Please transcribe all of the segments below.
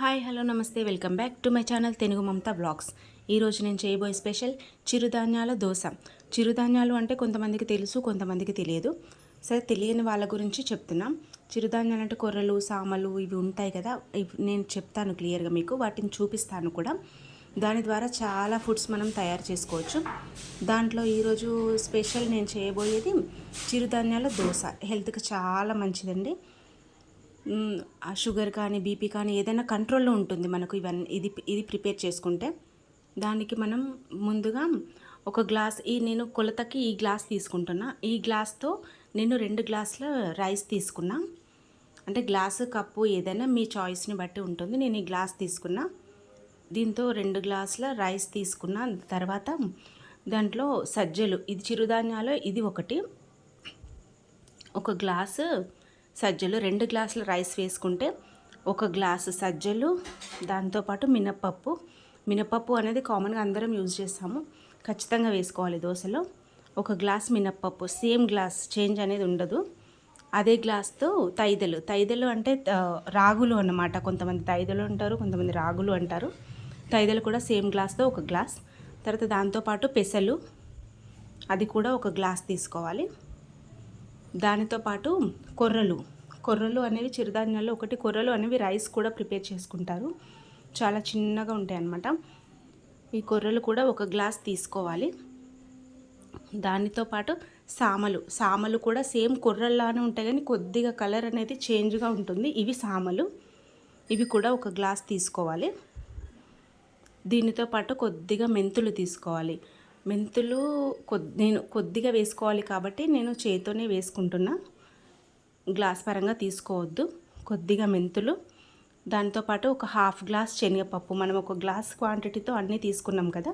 Hi hello నమస్తే. Welcome back to my channel Telugu Mamatha blogs. ఈరోజు నేను చేయబోయే స్పెషల్ చిరుధాన్యాల దోశ. చిరుధాన్యాలు అంటే కొంతమందికి తెలుసు కొంతమందికి తెలియదు. సరే తెలియని వాళ్ళ గురించి చెప్తున్నాం. చిరుధాన్యాలు అంటే కొర్రలు సామలు ఇవి ఉంటాయి కదా. ఇవి నేను చెప్తాను క్లియర్గా మీకు. వాటిని చూపిస్తాను కూడా. దాని ద్వారా చాలా ఫుడ్స్ మనం తయారు చేసుకోవచ్చు. దాంట్లో ఈరోజు స్పెషల్ నేను చేయబోయేది చిరుధాన్యాల దోశ. హెల్త్కి చాలా మంచిదండి. షుగర్ కానీ బీపీ కానీ ఏదైనా కంట్రోల్లో ఉంటుంది మనకు ఇవన్నీ. ఇది ఇది ప్రిపేర్ చేసుకుంటే దానికి మనం ముందుగా ఒక గ్లాస్ ఈ నేను కొలతకి ఈ గ్లాస్ తీసుకుంటున్నా. ఈ గ్లాస్తో నేను రెండు గ్లాసుల రైస్ తీసుకున్నా. అంటే గ్లాసు కప్పు ఏదైనా మీ చాయిస్ని బట్టి ఉంటుంది. నేను ఈ గ్లాస్ తీసుకున్నా. దీంతో రెండు గ్లాసుల రైస్ తీసుకున్న తర్వాత దాంట్లో సజ్జలు. ఇది చిరుధాన్యాలు ఇది ఒకటి. ఒక గ్లాసు సజ్జలు రెండు గ్లాసుల రైస్ వేసుకుంటే ఒక గ్లాసు సజ్జలు దాంతోపాటు మినప్పప్పు. మినప్పప్పు అనేది కామన్గా అందరం యూజ్ చేస్తాము. ఖచ్చితంగా వేసుకోవాలి దోశలో. ఒక గ్లాస్ మినప్పప్పు సేమ్ గ్లాస్ చేంజ్ అనేది ఉండదు. అదే గ్లాస్తో తైదలు. తైదలు అంటే రాగులు అన్నమాట. కొంతమంది తైదలు అంటారు కొంతమంది రాగులు అంటారు. తైదలు కూడా సేమ్ గ్లాస్తో ఒక గ్లాస్ తర్వాత దాంతోపాటు పెసలు. అది కూడా ఒక గ్లాస్ తీసుకోవాలి. దానితో పాటు కొర్రలు. కొర్రలు అనేవి చిరుధాన్యాల్లో ఒకటి. కొర్రలు అనేవి రైస్ కూడా ప్రిపేర్ చేసుకుంటారు. చాలా చిన్నగా ఉంటాయి అన్నమాట ఈ కొర్రలు కూడా ఒక గ్లాస్ తీసుకోవాలి. దానితో పాటు సామలు. సామలు కూడా సేమ్ కొర్రల్లానే ఉంటాయి కానీ కొద్దిగా కలర్ అనేది చేంజ్గా ఉంటుంది. ఇవి సామలు. ఇవి కూడా ఒక గ్లాస్ తీసుకోవాలి. దీనితో పాటు కొద్దిగా మెంతులు తీసుకోవాలి. మెంతులు కొద్ది నేను కొద్దిగా వేసుకోవాలి కాబట్టి నేను చేతితోనే వేసుకుంటున్నా. గ్లాస్ పరంగా తీసుకోవద్దు. కొద్దిగా మెంతులు. దాంతోపాటు ఒక హాఫ్ గ్లాస్ శనగపప్పు. మనం ఒక గ్లాస్ క్వాంటిటీతో అన్నీ తీసుకున్నాం కదా.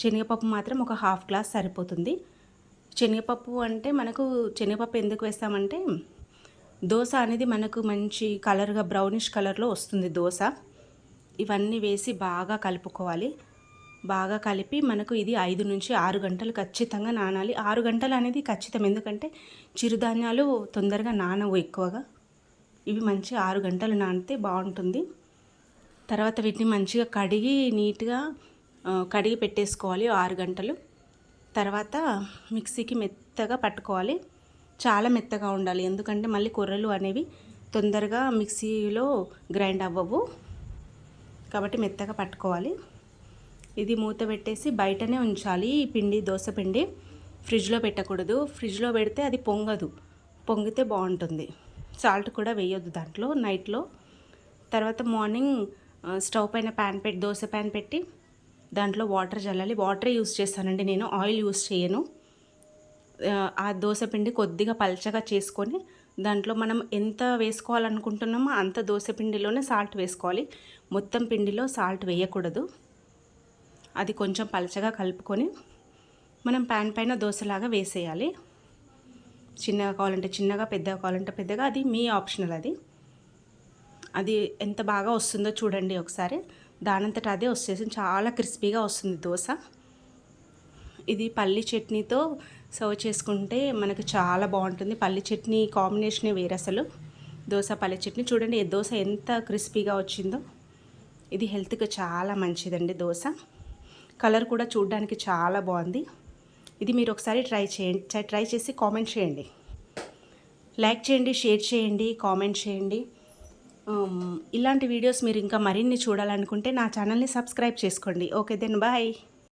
శనగపప్పు మాత్రం ఒక హాఫ్ గ్లాస్ సరిపోతుంది. శనగపప్పు అంటే మనకు శనగపప్పు ఎందుకు వేస్తామంటే దోశ అనేది మనకు మంచి కలర్గా బ్రౌనిష్ కలర్లో వస్తుంది దోశ. ఇవన్నీ వేసి బాగా కలుపుకోవాలి. బాగా కలిపి మనకు ఇది ఐదు నుంచి ఆరు గంటలు ఖచ్చితంగా నానాలి. ఆరు గంటలు అనేది ఖచ్చితం. ఎందుకంటే చిరుధాన్యాలు తొందరగా నానవు ఎక్కువగా. ఇవి మంచి ఆరు గంటలు నానితే బాగుంటుంది. తర్వాత వీటిని మంచిగా కడిగి నీట్గా కడిగి పెట్టేసుకోవాలి ఆరు గంటలు. తర్వాత మిక్సీకి మెత్తగా పట్టుకోవాలి. చాలా మెత్తగా ఉండాలి. ఎందుకంటే మళ్ళీ కొర్రలు అనేవి తొందరగా మిక్సీలో గ్రైండ్ అవ్వవు. కాబట్టి మెత్తగా పట్టుకోవాలి. ఇది మూత పెట్టేసి బయటనే ఉంచాలి ఈ పిండి దోశ పిండి. ఫ్రిడ్జ్లో పెట్టకూడదు. ఫ్రిడ్జ్లో పెడితే అది పొంగదు. పొంగితే బాగుంటుంది. సాల్ట్ కూడా వేయొద్దు దాంట్లో నైట్లో. తర్వాత మార్నింగ్ స్టవ్ పైన ప్యాన్ పెట్టి దోశ ప్యాన్ పెట్టి దాంట్లో వాటర్ చల్లాలి. వాటరే యూస్ చేస్తానండి నేను. ఆయిల్ యూస్ చేయను. ఆ, ఆ దోశ పిండి కొద్దిగా పల్చగా చేసుకొని దాంట్లో మనం ఎంత వేసుకోవాలనుకుంటున్నామో అంత దోశ పిండిలోనే సాల్ట్ వేసుకోవాలి. మొత్తం పిండిలో సాల్ట్ వేయకూడదు. అది కొంచెం పలచగా కలుపుకొని మనం ప్యాన్ పైన దోశలాగా వేసేయాలి. చిన్నగా కావాలంటే చిన్నగా పెద్దగా కావాలంటే పెద్దగా అది మీ ఆప్షనల్ అది. అది ఎంత బాగా వస్తుందో చూడండి ఒకసారి. దానంతట అదే వచ్చేసి చాలా క్రిస్పీగా వస్తుంది దోశ. ఇది పల్లి చట్నీతో సర్వ్ చేసుకుంటే మనకు చాలా బాగుంటుంది. పల్లి చట్నీ కాంబినేషనే వేరు అసలు. దోశ పల్లి చట్నీ చూడండి దోశ ఎంత క్రిస్పీగా వచ్చిందో. ఇది హెల్త్కి చాలా మంచిదండి దోశ. కలర్ కూడా చూడడానికి చాలా బాగుంది. ఇది మీరు ఒకసారి ట్రై చేయండి. ట్రై చేసి కామెంట్ చేయండి. లైక్ చేయండి షేర్ చేయండి కామెంట్ చేయండి. ఇలాంటి వీడియోస్ మీరు ఇంకా మరిన్ని చూడాలనుకుంటే నా ఛానల్ని సబ్స్క్రైబ్ చేసుకోండి. Okay then bye.